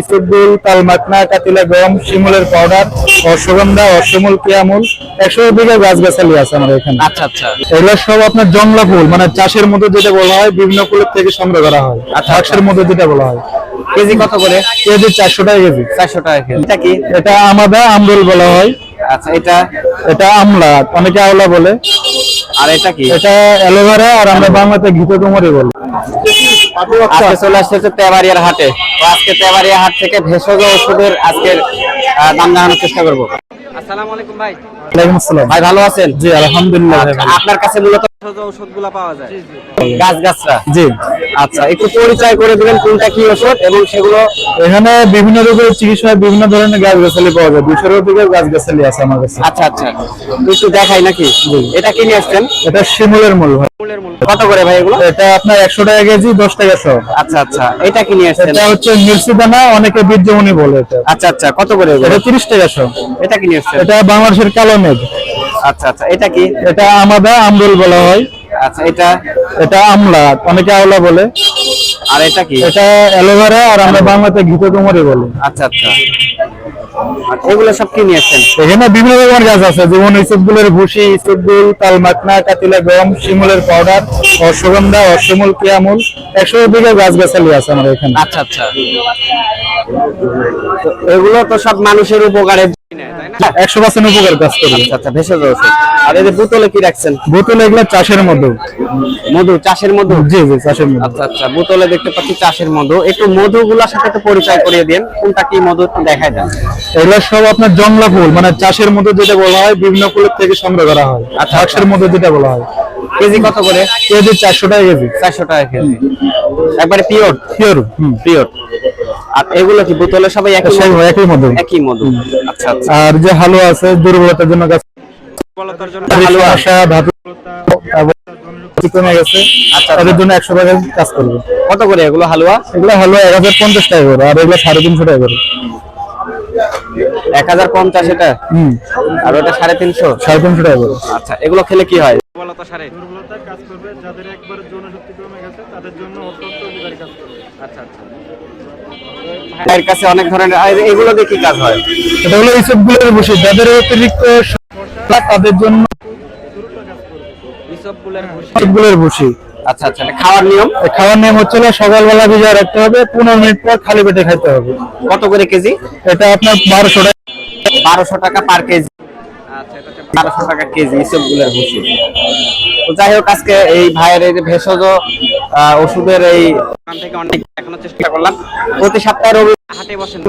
ইসবগুল তালমাকনা কাতিলা গম শিমুলের পাউডার অশ্বগন্ধা অশ্বমূল কিয়ামূল একশো বিঘা গাছ গাছালি আছে আমাদের এখানে। আচ্ছা আচ্ছা। এগুলো সব আপনার জংলা ফুল মানে চাষের মধ্যে যেটা বলা হয় বিভিন্ন ফুলের থেকে সংগ্রহ করা হয়। আচ্ছা, চাষের মধ্যে যেটা বলা হয়। কেজি কত করে? কেজি চারশো টাকা কেজি। চারশো টাকা কেজি। এটা কি? এটা আমাদা আমরুল বলা হয়। আচ্ছা এটা? এটা আমলা অনেকে আওলা বলে। আর এটা কি? এটা অ্যালোভেরা আর আমরা বাংলাতে ঘিত কুমারি বলি। আজকে চলে আসছে হচ্ছে তেবাড়িয়ার হাটে। তো আজকে তেবারিয়া হাট থেকে ভেষজ ওষুধের আজকের আহ, দাম জানানোর চেষ্টা করব। আসসালামু আলাইকুম ভাই। ভাই ভালো আছেন? জি আলহামদুলিল্লাহ ভালো। আপনার কাছে মূলত ওষুধগুলো পাওয়া যায়। গাছ জি। আচ্ছা একটু পরিচয় করে দিবেন কোনটা কি ওষুধ এবং সেগুলো এখানে বিভিন্ন রোগের চিকিৎসায় বিভিন্ন ধরনের গাছ পাওয়া যায়। দুশোর অধিকের গাছ আছে আমার কাছে। আচ্ছা আচ্ছা। একটু দেখাই নাকি? এটা কি নিয়ে আসছেন? এটা শিমুলের মূল। ভাই মূলের মূল। কত করে ভাই এগুলো? এটা আপনার একশো টাকা কেজি দশ টাকা সব আচ্ছা আচ্ছা। এটা কি নিয়ে আসছেন? এটা হচ্ছে দানা অনেকে বীর্যমণি বলে এটা। আচ্ছা আচ্ছা। কত করে এগুলো? এটা তিরিশ টাকা সব এটা কি নিয়ে আসছেন? এটা বাংলাদেশের কালো মেঘ। আচ্ছা আচ্ছা এটা কি? এটা আমাদা আমরুল বলা হয়। আচ্ছা এটা? এটা আমলা অনেকে আওলা বলে। আর এটা কি? এটা অ্যালোভেরা আর আমরা বাংলাতে ঘিত কুমারি বলি। আচ্ছা আচ্ছা। আর এগুলো সব কি নিয়ে আসছেন? এখানে বিভিন্ন রকমের গাছ আছে যেমন ইসবগুলের ভুসি ইসবগুল কাতিলা গম শিমুলের পাউডার অশ্বগন্ধা অশ্বমূল কিয়ামূল একশো বিঘা গাছ গাছালি আছে আমাদের এখানে। আচ্ছা আচ্ছা। এগুলো তো সব মানুষের উপকারে একশো পার্সেন্ট উপকার কাজ করবে আচ্ছা আচ্ছা ভেষজ ওষুধ আর এই যে বোতলে কি রাখছেন? বোতল এগুলো চাষের মধ্যে মধু চাষের মধু? জি জি চাষের মধ্যে আচ্ছা আচ্ছা বোতলে দেখতে পাচ্ছি চাষের মধু। একটু মধুগুলোর সাথে একটু পরিচয় করিয়ে দিন কোনটা কি মধু একটু দেন এগুলো সব আপনার জংলা ফুল মানে চাষের মধ্যে যেটা বলা হয় বিভিন্ন ফুলের থেকে সংগ্রহ করা হয়। আর আচ্ছা, চাষের মধ্যে যেটা বলা হয়। কেজি কত করে? কেজি চারশো টাকা কেজি। চারশো টাকা কেজি। একবারে পিওর? পিওর হুম। পিওর। আর এগুলো কি বোতলে সবাই একই সেই মধু? একই মধু। আচ্ছা আচ্ছা। আর যে হালুয়া আছে দুর্বলতার জন্য গাছ দুর্বলতার জন্য হালুয়া হালুয়া। ধাতু কমে গেছে আচ্ছা, তাদের জন্য একশো টাকা কাজ করবে। কত করে এগুলো হালুয়া? এগুলো হালুয়া এক হাজার পঞ্চাশ টাকা করে আর এগুলো সাড়ে তিনশো টাকা করে। এক হাজার পঞ্চাশ এটা? হুম। আর ওটা সাড়ে তিনশো? সাড়ে তিনশো টাকা করে। আচ্ছা এগুলো খেলে কি হয়? দুর্বলতা দুর্বলতার কাজ করবে যাদের একবার যৌন শক্তি কমে গেছে তাদের জন্য অত্যন্ত উপকারী কাজ করবে। আচ্ছা আচ্ছা। ভাইয়ের কাছে অনেক ধরনের এগুলো দিয়ে কি কাজ হয়? এটা হলো এইসবগুলোর বসে যাদের অতিরিক্ত সমস্যা, তাদের জন্য সবগুলোর বসি। আচ্ছা আচ্ছা খাওয়ার নিয়ম? খাওয়ার নিয়ম হচ্ছে সকালবেলা ভিজায় রাখতে হবে পনেরো মিনিট পর খালি পেটে খাইতে হবে। কত করে কেজি? এটা আপনার বারোশো টাকা। বারোশো টাকা পার কেজি। আচ্ছা এটা বারোশো টাকা কেজি যাই হোক আজকে এই ভাইয়ের এই যে ভেষজ ওষুধের এই দোকান থেকে অনেক দেখানোর চেষ্টা করলাম। প্রতি সপ্তাহে রবি হাটে বসেন।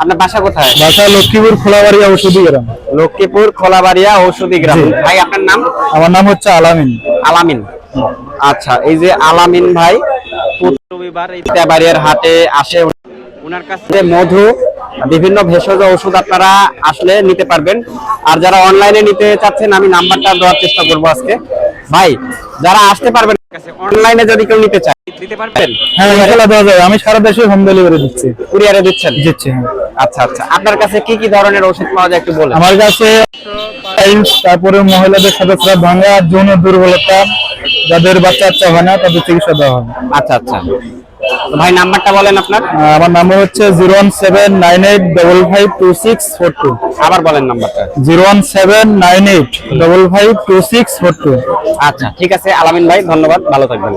আপনার বাসা কোথায়? বাসা লক্ষ্মীপুর খোলাবাড়ি ঔষধি গ্রাম। লক্ষ্মীপুর খোলাবাড়িয়া ঔষধি গ্রাম। ভাই আপনার নাম? আমার নাম হচ্ছে আলামিন। আলামিন। আচ্ছা এই যে আলামিন ভাই রবিবার এই হাটে আসে। ওনার কাছে মধু বিভিন্ন ভেষজ ওষুধ আপনারা আসলে নিতে পারবেন। আর যারা অনলাইনে নিতে চাচ্ছেন আমি নাম্বারটা দেওয়ার চেষ্টা করব আজকে। ভাই যারা আসতে পারবেন অনলাইনে যদি কেউ নিতে চায় দিতে পারবেন? হ্যাঁ দেওয়া যায় আমি সারা দেশে হোম ডেলিভারি দিচ্ছি। কুরিয়ারে দিচ্ছেন? দিচ্ছি হ্যাঁ। আচ্ছা আচ্ছা। আপনার কাছে কি কি ধরনের ওষুধ পাওয়া যায় একটু বলেন। আমার কাছে তারপরে মহিলাদের সদস্যরা ভাঙা যৌন দুর্বলতা যাদের বাচ্চা হয় না তাদের চিকিৎসা দেওয়া হয় আচ্ছা আচ্ছা। ভাই নাম্বারটা বলেন আপনার। আমার নাম্বার হচ্ছে zero one seven nine eight double five two six four two. আবার বলেন নাম্বারটা। Zero one seven nine eight double five two six four two. আচ্ছা ঠিক আছে আলামিন ভাই ধন্যবাদ ভালো থাকবেন।